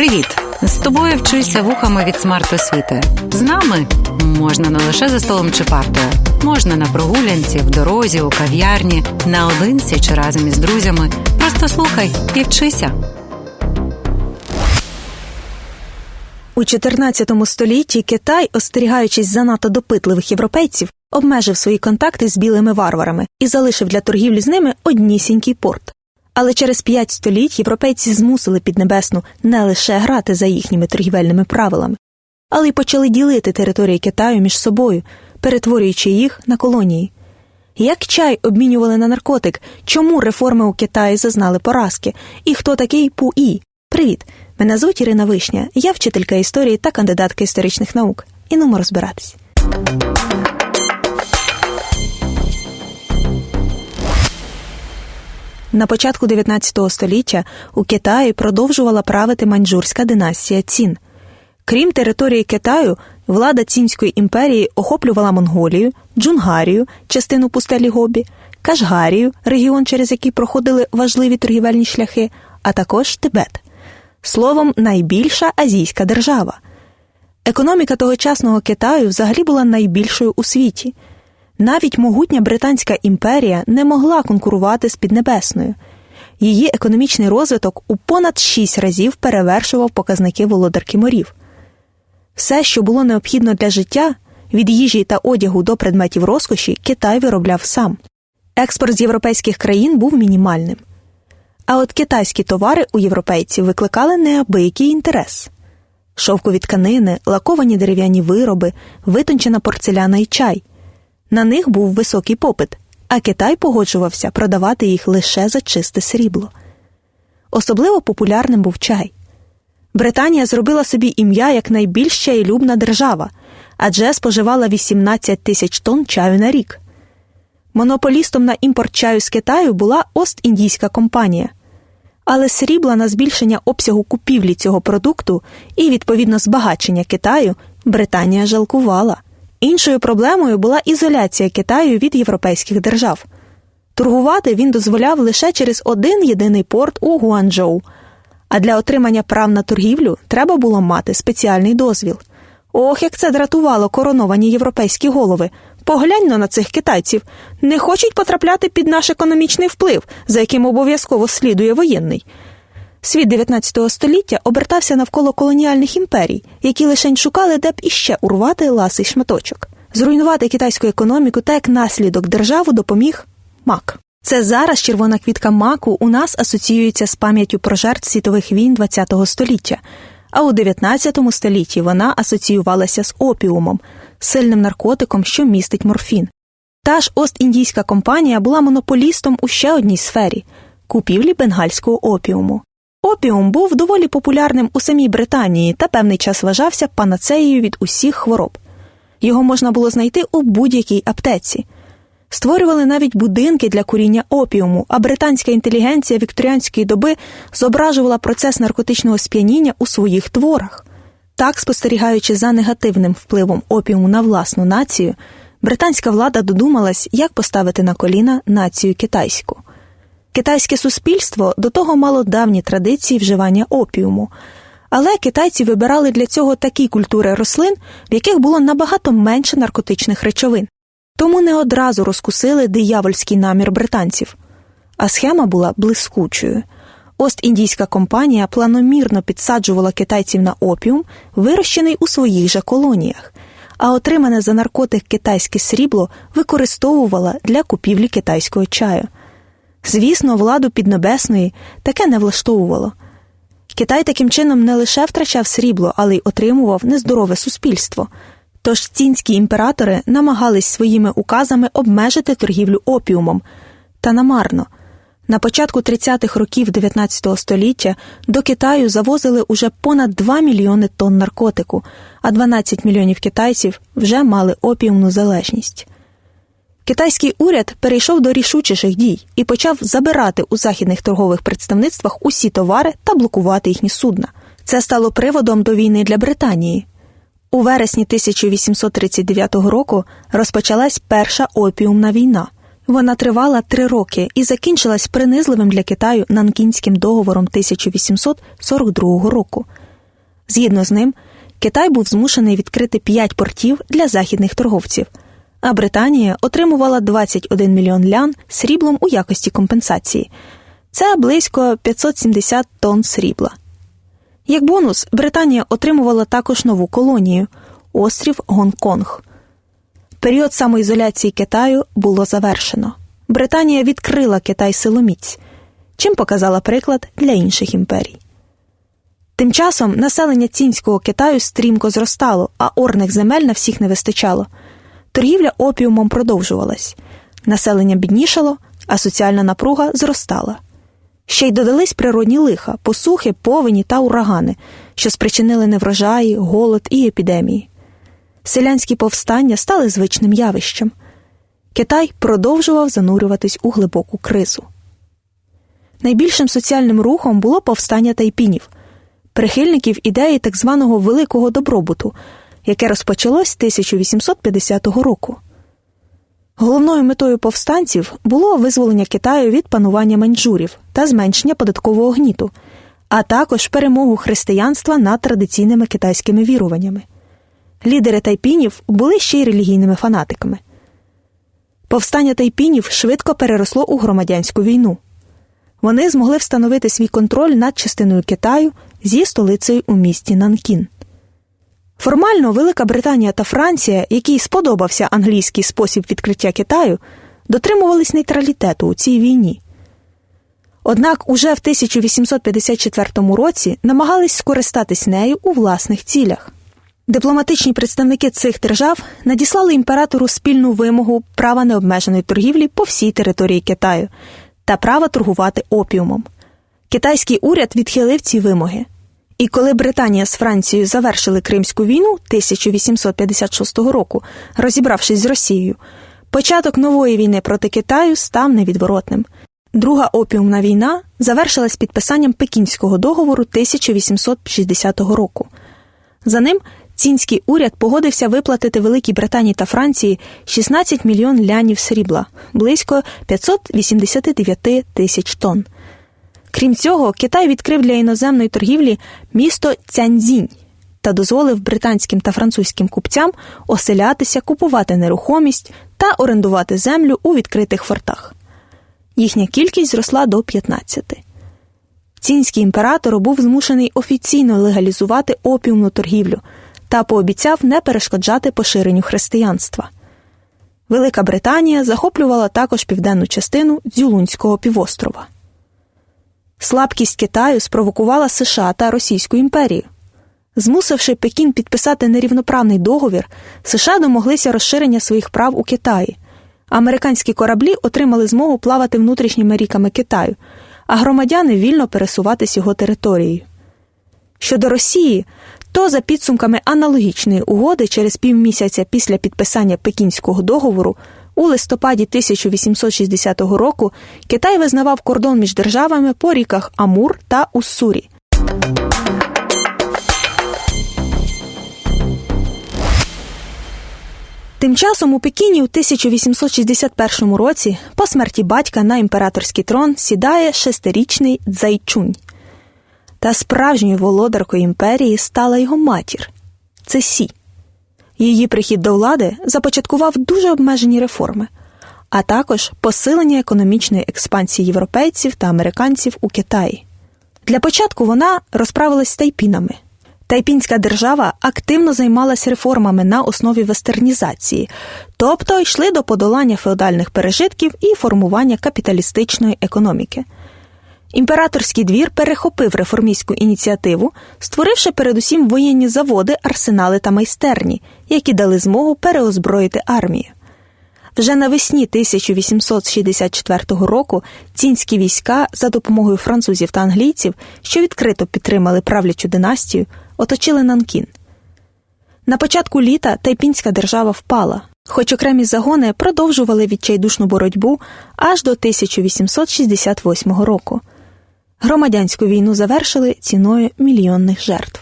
Привіт! З тобою вчуся вухами від смарт-освіти. З нами можна не лише за столом чи партою, можна на прогулянці, в дорозі, у кав'ярні, наодинці чи разом із друзями. Просто слухай і вчися. У 14 столітті Китай, остерігаючись занадто допитливих європейців, обмежив свої контакти з білими варварами і залишив для торгівлі з ними однісінький порт. Але через п'ять століть європейці змусили Піднебесну не лише грати за їхніми торгівельними правилами, але й почали ділити території Китаю між собою, перетворюючи їх на колонії. Як чай обмінювали на наркотик, чому реформи у Китаї зазнали поразки, і хто такий Пуї? Привіт! Мене звуть Ірина Вишня, я вчителька історії та кандидатка історичних наук. І нумо розбиратись. На початку 19 століття у Китаї продовжувала правити маньчжурська династія Цін. Крім території Китаю, влада Цінської імперії охоплювала Монголію, Джунгарію, частину пустелі Гобі, Кашгарію, регіон, через який проходили важливі торгівельні шляхи, а також Тибет. Словом, найбільша азійська держава. Економіка тогочасного Китаю взагалі була найбільшою у світі. Навіть могутня Британська імперія не могла конкурувати з Піднебесною. Її економічний розвиток у понад шість разів перевершував показники володарки морів. Все, що було необхідно для життя, від їжі та одягу до предметів розкоші, Китай виробляв сам. Експорт з європейських країн був мінімальним. А от китайські товари у європейців викликали неабиякий інтерес шовкові тканини, лаковані дерев'яні вироби, витончена порцеляна і чай. На них був високий попит, а Китай погоджувався продавати їх лише за чисте срібло. Особливо популярним був чай. Британія зробила собі ім'я як найбільш чаєлюбна держава, адже споживала 18 тисяч тонн чаю на рік. Монополістом на імпорт чаю з Китаю була Ост-Індійська компанія. Але срібла на збільшення обсягу купівлі цього продукту і, відповідно, збагачення Китаю Британія жалкувала. Іншою проблемою була ізоляція Китаю від європейських держав. Торгувати він дозволяв лише через один єдиний порт у Гуанчжоу, а для отримання прав на торгівлю треба було мати спеціальний дозвіл. Ох, як це дратувало короновані європейські голови. Погляньно на цих китайців не хочуть потрапляти під наш економічний вплив, за яким обов'язково слідує воєнний. Світ 19 століття обертався навколо колоніальних імперій, які лишень шукали, де б іще урвати ласий шматочок. Зруйнувати китайську економіку та як наслідок державу допоміг мак. Це зараз червона квітка маку у нас асоціюється з пам'яттю про жертв світових війн ХХ століття, а у 19 столітті вона асоціювалася з опіумом, сильним наркотиком, що містить морфін. Та ж Ост-Індійська компанія була монополістом у ще одній сфері купівлі бенгальського опіуму. Опіум був доволі популярним у самій Британії та певний час вважався панацеєю від усіх хвороб. Його можна було знайти у будь-якій аптеці. Створювали навіть будинки для куріння опіуму, а британська інтелігенція вікторіанської доби зображувала процес наркотичного сп'яніння у своїх творах. Так, спостерігаючи за негативним впливом опіуму на власну націю, британська влада додумалась, як поставити на коліна націю китайську. Китайське суспільство до того мало давні традиції вживання опіуму, але китайці вибирали для цього такі культури рослин, в яких було набагато менше наркотичних речовин, тому не одразу розкусили диявольський намір британців. А схема була блискучою. Ост-індійська компанія планомірно підсаджувала китайців на опіум, вирощений у своїх же колоніях, а отримане за наркотик китайське срібло використовувала для купівлі китайського чаю. Звісно, владу Піднебесної таке не влаштовувало. Китай таким чином не лише втрачав срібло, але й отримував нездорове суспільство. Тож цінські імператори намагались своїми указами обмежити торгівлю опіумом, та намарно. На початку 30-х років 19 століття до Китаю завозили уже понад 2 мільйони тонн наркотику, а 12 мільйонів китайців вже мали опіумну залежність. Китайський уряд перейшов до рішучіших дій і почав забирати у західних торгових представництвах усі товари та блокувати їхні судна. Це стало приводом до війни для Британії. У вересні 1839 року розпочалась перша опіумна війна. Вона тривала три роки і закінчилась принизливим для Китаю Нанкінським договором 1842 року. Згідно з ним, Китай був змушений відкрити 5 портів для західних торговців, а Британія отримувала 21 мільйон лян сріблом у якості компенсації. Це близько 570 тонн срібла. Як бонус, Британія отримувала також нову колонію острів Гонконг. Період самоізоляції Китаю було завершено. Британія відкрила Китай силоміць, чим показала приклад для інших імперій. Тим часом населення цінського Китаю стрімко зростало, а орних земель на всіх не вистачало. Торгівля опіумом продовжувалась, населення біднішало, а соціальна напруга зростала. Ще й додались природні лиха, посухи, повені та урагани, що спричинили неврожаї, голод і епідемії. Селянські повстання стали звичним явищем. Китай продовжував занурюватись у глибоку кризу. Найбільшим соціальним рухом було повстання тайпінів, прихильників ідеї так званого великого добробуту, яке розпочалось 1850 року. Головною метою повстанців було визволення Китаю від панування маньчжурів та зменшення податкового гніту, а також перемогу християнства над традиційними китайськими віруваннями. Лідери тайпінів були ще й релігійними фанатиками. Повстання тайпінів швидко переросло у громадянську війну. Вони змогли встановити свій контроль над частиною Китаю зі столицею у місті Нанкін. Формально Велика Британія та Франція, якій сподобався англійський спосіб відкриття Китаю, дотримувались нейтралітету у цій війні. Однак уже в 1854 році намагались скористатись нею у власних цілях. Дипломатичні представники цих держав надіслали імператору спільну вимогу права необмеженої торгівлі по всій території Китаю та права торгувати опіумом. Китайський уряд відхилив ці вимоги. І коли Британія з Францією завершили Кримську війну 1856 року, розібравшись з Росією, початок нової війни проти Китаю став невідворотним. Друга опіумна війна завершилась підписанням Пекінського договору 1860 року. За ним цінський уряд погодився виплатити Великій Британії та Франції 16 мільйон лянів срібла, близько 589 тисяч тонн. Крім цього, Китай відкрив для іноземної торгівлі місто Цяньцзінь та дозволив британським та французьким купцям оселятися, купувати нерухомість та орендувати землю у відкритих фортах. Їхня кількість зросла до 15. Цінський імператор був змушений офіційно легалізувати опіумну торгівлю та пообіцяв не перешкоджати поширенню християнства. Велика Британія захоплювала також південну частину Дзюлунського півострова. Слабкість Китаю спровокувала США та Російську імперію. Змусивши Пекін підписати нерівноправний договір, США домоглися розширення своїх прав у Китаї. Американські кораблі отримали змогу плавати внутрішніми ріками Китаю, а громадяни вільно пересуватись його територією. Щодо Росії, то за підсумками аналогічної угоди через півмісяця після підписання Пекінського договору у листопаді 1860 року Китай визнавав кордон між державами по ріках Амур та Уссурі. Тим часом у Пекіні у 1861 році по смерті батька на імператорський трон сідає шестирічний Цзайчунь. Та справжньою володаркою імперії стала його матір Цесі. Її прихід до влади започаткував дуже обмежені реформи, а також посилення економічної експансії європейців та американців у Китаї. Для початку вона розправилась з тайпінами. Тайпінська держава активно займалася реформами на основі вестернізації, тобто йшли до подолання феодальних пережитків і формування капіталістичної економіки. Імператорський двір перехопив реформістську ініціативу, створивши передусім воєнні заводи, арсенали та майстерні, які дали змогу переозброїти армію. Вже навесні 1864 року цінські війська за допомогою французів та англійців, що відкрито підтримали правлячу династію, оточили Нанкін. На початку літа Тайпінська держава впала, хоч окремі загони продовжували відчайдушну боротьбу аж до 1868 року. Громадянську війну завершили ціною мільйонних жертв.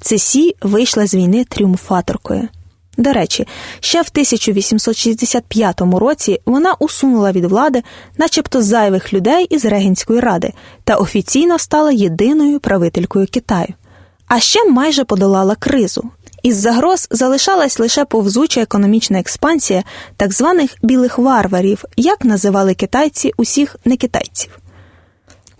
Цесі вийшла з війни тріумфаторкою. До речі, ще в 1865 році вона усунула від влади, начебто зайвих людей із Регенської ради, та офіційно стала єдиною правителькою Китаю. а ще майже подолала кризу. Із загроз залишалась лише повзуча економічна експансія так званих білих варварів, як називали китайці усіх некитайців.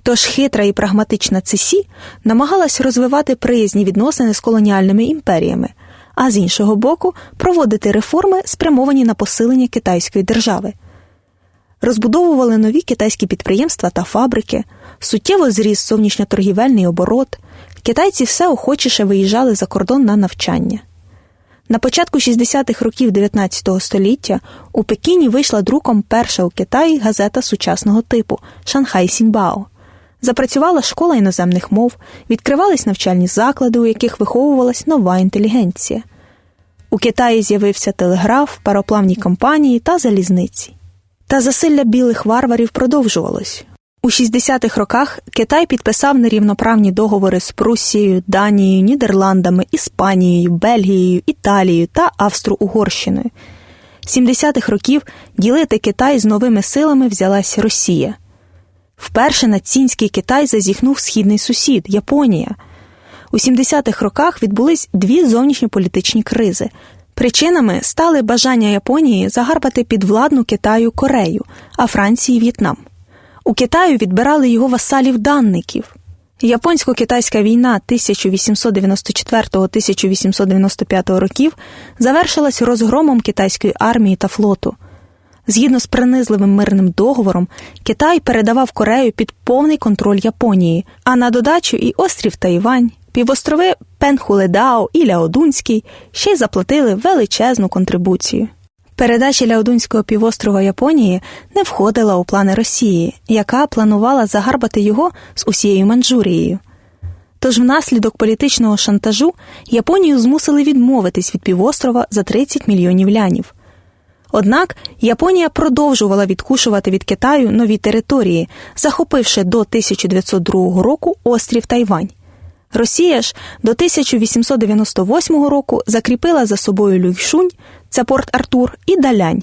Тож хитра і прагматична Цесі намагалась розвивати приязні відносини з колоніальними імперіями, а з іншого боку, проводити реформи, спрямовані на посилення китайської держави. Розбудовували нові китайські підприємства та фабрики, суттєво зріс зовнішньоторгівельний оборот. Китайці все охочіше виїжджали за кордон на навчання. На початку 60-х років 19 століття у Пекіні вийшла друком перша у Китаї газета сучасного типу Шанхай Сіньбао. Запрацювала школа іноземних мов, відкривались навчальні заклади, у яких виховувалась нова інтелігенція. У Китаї з'явився телеграф, пароплавні компанії та залізниці. Та засилля білих варварів продовжувалось. У 60-х роках Китай підписав нерівноправні договори з Пруссією, Данією, Нідерландами, Іспанією, Бельгією, Італією та Австро-Угорщиною. 70-х років ділити Китай з новими силами взялась Росія. Вперше на цінський Китай зазіхнув східний сусід Японія. У 70-х роках відбулись дві зовнішньополітичні кризи. Причинами стали бажання Японії загарбати підвладну Китаю Корею, а Франції В'єтнам. У Китаю відбирали його васалів-данників. Японсько-китайська війна 1894-1895 років завершилась розгромом китайської армії та флоту. Згідно з принизливим мирним договором, Китай передавав Корею під повний контроль Японії, а на додачу і острів Тайвань, півострови Пенхуледао і Ляодунський ще й заплатили величезну контрибуцію. Передача Ляодунського півострова Японії не входила у плани Росії, яка планувала загарбати його з усією Манчжурією. Тож внаслідок політичного шантажу Японію змусили відмовитись від півострова за 30 мільйонів лянів. Однак Японія продовжувала відкушувати від Китаю нові території, захопивши до 1902 року острів Тайвань. Росія ж до 1898 року закріпила за собою Люйшунь, це порт Артур, і Далянь,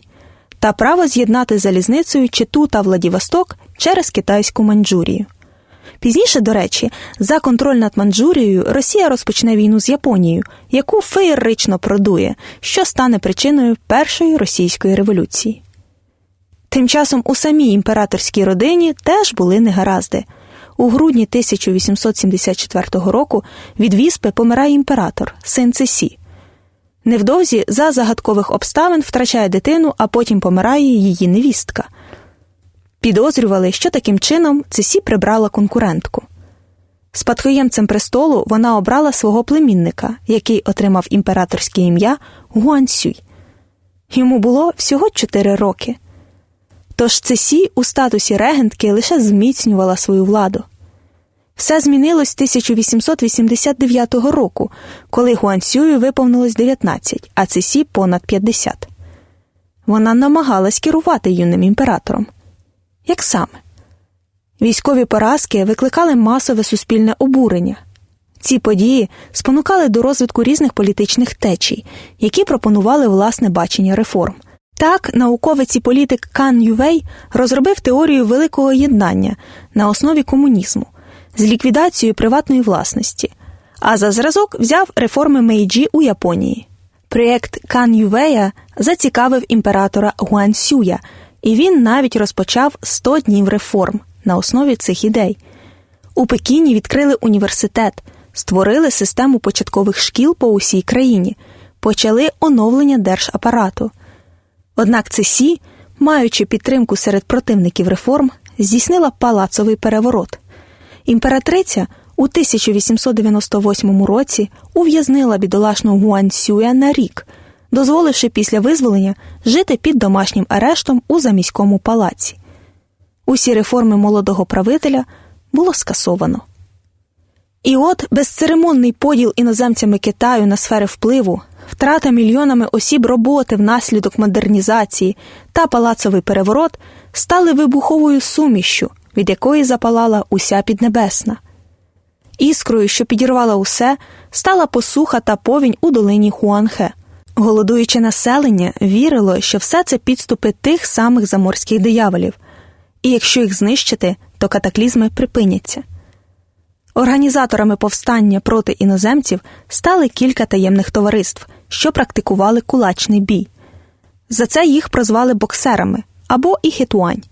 та право з'єднати залізницею Читу та Владивосток через китайську Маньчжурію. Пізніше, до речі, за контроль над Манчжурією Росія розпочне війну з Японією, яку феєрично продує, що стане причиною першої російської революції. Тим часом у самій імператорській родині теж були негаразди. У грудні 1874 року від віспи помирає імператор, син Цесі. Невдовзі за загадкових обставин втрачає дитину, а потім помирає її невістка. Підозрювали, що таким чином Цесі прибрала конкурентку. Спадкоємцем престолу вона обрала свого племінника, який отримав імператорське ім'я Гуансюй. Йому було всього чотири роки. Тож Цесі у статусі регентки лише зміцнювала свою владу. Все змінилось 1889 року, коли Гуансюю виповнилось 19, а Цесі понад 50. Вона намагалась керувати юним імператором. Як саме? Військові поразки викликали масове суспільне обурення. Ці події спонукали до розвитку різних політичних течій, які пропонували власне бачення реформ. Так, науковець і політик Кан Ювей розробив теорію великого єднання на основі комунізму з ліквідацією приватної власності, а за зразок взяв реформи Мейджі у Японії. Проєкт Кан Ювея зацікавив імператора Гуансюя, і він навіть розпочав 100 днів реформ на основі цих ідей. У Пекіні відкрили університет, створили систему початкових шкіл по усій країні, почали оновлення держапарату. Однак Цесі, маючи підтримку серед противників реформ, здійснила палацовий переворот. Імператриця у 1898 році ув'язнила бідолашного Гуансюя на рік, дозволивши після визволення жити під домашнім арештом у заміському палаці. Усі реформи молодого правителя було скасовано. І от безцеремонний поділ іноземцями Китаю на сфери впливу, втрата мільйонами осіб роботи внаслідок модернізації та палацовий переворот стали вибуховою сумішшю, від якої запалала уся піднебесна. Іскрою, що підірвала усе, стала посуха та повінь у долині Хуанхе. Голодуюче населення вірило, що все це підступи тих самих заморських дияволів, і якщо їх знищити, то катаклізми припиняться. Організаторами повстання проти іноземців стали кілька таємних товариств, що практикували кулачний бій. За це їх прозвали боксерами або іхетуань.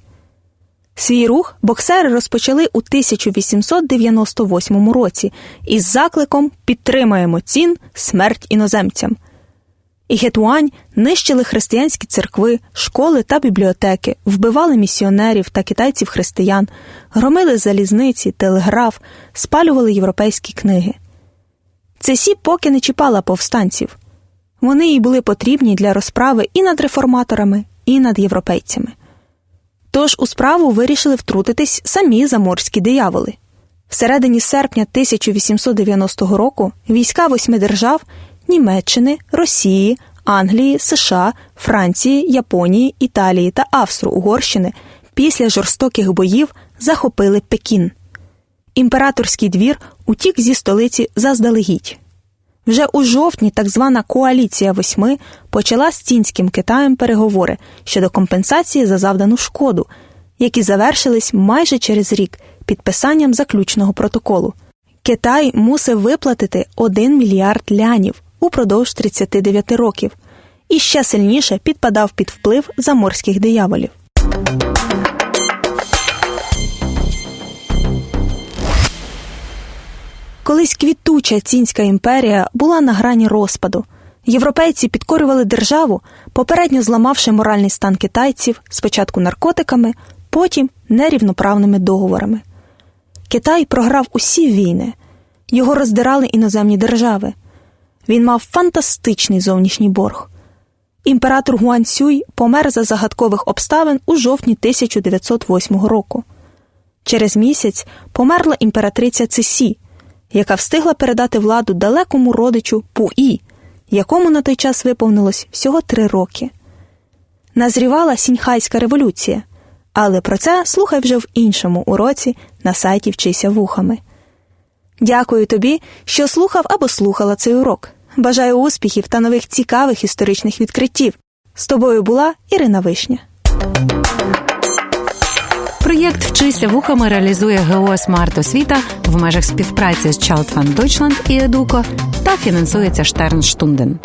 Свій рух боксери розпочали у 1898 році із закликом Підтримаємо цін смерть іноземцям. Іхетуань нищили християнські церкви, школи та бібліотеки, вбивали місіонерів та китайців-християн, громили залізниці, телеграф, спалювали європейські книги. Цесі поки не чіпала повстанців. Вони їй були потрібні для розправи і над реформаторами, і над європейцями. Тож у справу вирішили втрутитись самі заморські дияволи. Всередині серпня 1890 року війська восьми держав Німеччини, Росії, Англії, США, Франції, Японії, Італії та Австро-Угорщини після жорстоких боїв захопили Пекін. Імператорський двір утік зі столиці заздалегідь. Вже у жовтні так звана коаліція восьми почала з цінським Китаєм переговори щодо компенсації за завдану шкоду, які завершились майже через рік підписанням заключного протоколу. Китай мусив виплатити 1 мільярд лянів упродовж 39 років і ще сильніше підпадав під вплив заморських дияволів. Колись квітуча цінська імперія була на грані розпаду. Європейці підкорювали державу, попередньо зламавши моральний стан китайців спочатку наркотиками, потім нерівноправними договорами. Китай програв усі війни, його роздирали іноземні держави. Він мав фантастичний зовнішній борг. Імператор Гуанцюй помер за загадкових обставин у жовтні 1908 року. Через місяць померла імператриця Цисі, яка встигла передати владу далекому родичу Пуї, якому на той час виповнилось всього три роки. Назрівала сіньхайська революція, але про це слухай вже в іншому уроці на сайті Вчися вухами. Дякую тобі, що слухав або слухала цей урок. Бажаю успіхів та нових цікавих історичних відкриттів. З тобою була Ірина Вишня. Проєкт Вчися вухами реалізує ГО «Смарт Освіта в межах співпраці з Child Fund Deutschland і Едуко та фінансується Штернштунден.